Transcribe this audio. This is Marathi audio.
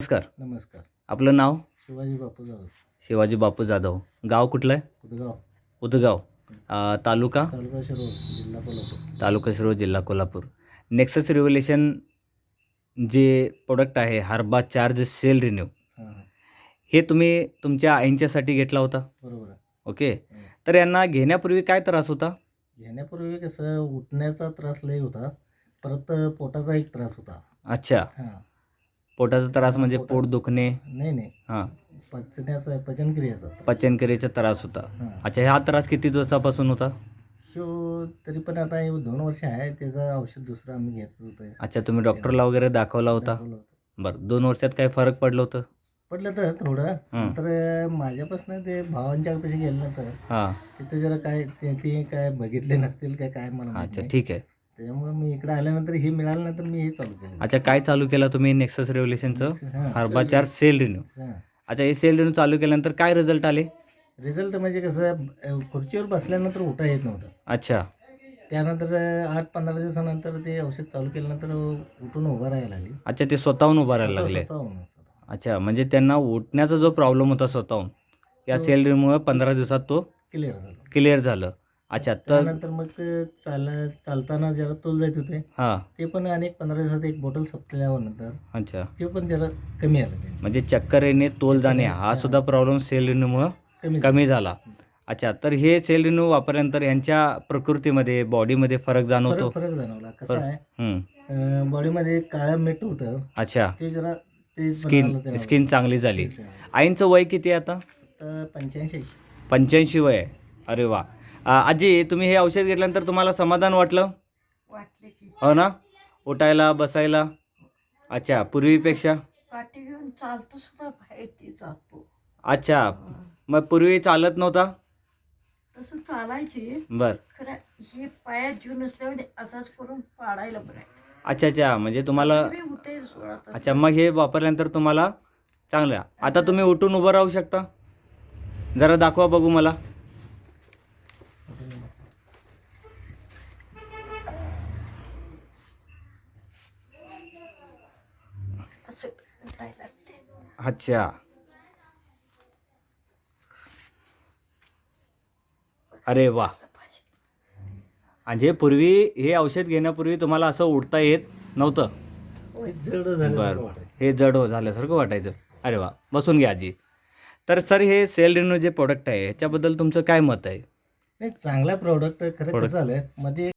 नमस्कार. नमस्कार. आपलं नाव? शिवाजी बापू जाधव. शिवाजी बापू जाधव. गाव कुठलं आहे? उदगाव. अ, तालुका? तालुका शिरोळ जिल्हा कोल्हापूर. तालुका शिरोळ जिल्हा कोल्हापूर. नेक्सस रिव्होल्युशन जे प्रोडक्ट आहे हर्बा चार्ज सेल रिन्यू हां हां. हे तुम्ही तुमच्या आईंच्यासाठी घेतला होता? बरोबर आहे. ओके. तर यांना घेण्यापूर्वी काय त्रास होता? घेण्यापूर्वी कसं उठण्याचा त्रास लई होता. परत पोटाचा एक त्रास होता. अच्छा. हां. पोटाचा त्रास म्हणजे पोट दुखणे. नाही नाही. हां. पचण्याचा पचनक्रियेचा. पचनक्रियेचा त्रास होता. हां. अच्छा हा त्रास किती दिवसापासून होता? शो तरी पण आता हे दोन वर्ष आहे त्याचं औषध दुसरं आम्ही घेत होतो. अच्छा तुम्ही डॉक्टरला वगैरे दाखवला होता? दाखवलं होतं. बरं दोन वर्षात काय फरक पडलं होतं? पडलं तर थोडं. हं. तर माझ्यापासून ते भावांच्या पैसे गेलं ना तर हां. तिथे जरा काय ते ते काय बघितले नसतील काय काय मला माहीत अच्छा नाही. ठीक आहे. त्याच्यामुळे मी इकडे आल्यानंतर हे मिळाल्यानंतर मी हे चालू केलं. अच्छा काय चालू केलं तुम्ही? नेक्सस रेव्होल्युशनचं हां. हर्बा चार्ज सेल रिन्यू हां. अच्छा हे सेल रिन्यू चालू केल्यानंतर काय रिझल्ट आले? रिझल्ट म्हणजे कसं अ, खुर्चीवर बसल्यानंतर उठा येत नव्हतं. अच्छा. त्यानंतर अ, आठ पंधरा दिवसानंतर ते औषध चालू केल्यानंतर उठून उभं राहायला लागली. अच्छा ते स्वतःहून उभा राहायला लागले. स्वतःहून. अच्छा म्हणजे त्यांना उठण्याचा जो प्रॉब्लेम होता स्वतःहून या सेल रिन्यूमुळे पंधरा दिवसात तो क्लिअर झालं. क्लिअर झालं. अच्छा तर त्यानंतर मग ते चाल चालताना जरा तोल जात होते हां. ते पण अनेक पंधरा दिवसात एक बॉटल संपल्यावर नंतर अच्छा. ते पण जरा कमी आलं ते. म्हणजे चक्कर येणे तोल जाणे हा सुद्धा प्रॉब्लेम सेल रिन्यूमुळं कमी कमी झाला. अच्छा तर हे सेल रिन्यू वापरल्यानंतर यांच्या प्रकृतीमध्ये बॉडीमध्ये फरक जाणवतो? फरक फरक जाणवला. कसं आहे? हम्म. बॉडीमध्ये काळं मीठ होतं. अच्छा. ते जरा ते स्किन स्किन चांगली झाली. आईंचं वय किती आहे आता? पंच्याऐंशी. पंच्याऐंशी वय आहे. अरे वा. आजी तुम्ही हे औषध घेतल्यानंतर तुम्हाला समाधान वाटलं? वाटले की. हो ना? उठायला बसायला? अच्छा पूर्वीपेक्षा? काठी घेऊन चालतो सुद्धा बाहेर जातो. अच्छा मग पूर्वी चालत नव्हता? तसं चालायचे. बर. खरं हे पायात जीव नसल्यामुळे असाच करून पाडायला अच्छा अच्छा म्हणजे तुम्हाला सोळा तास. अच्छा मग हे वापरल्यानंतर तुम्हाला चांगलं. आता तुम्ही उठून उभं राहू शकता. जरा दाखवा बघू मला असं उठायला लागते अच्छा. अरे वा म्हणजे पूर्वी हे औषध घेण्यापूर्वी तुम्हाला असं उठता येत नव्हतं? बरं. हे जड हो झाल्यासारखं वाटायचं. अरे वा बसून घ्या आजी. तर सर हे सेल रिन्यू जे प्रोडक्ट आहे ह्याच्याबद्दल तुमचं काय मत आहे? नाही चांगला प्रोडक्ट खरं झालं मध्ये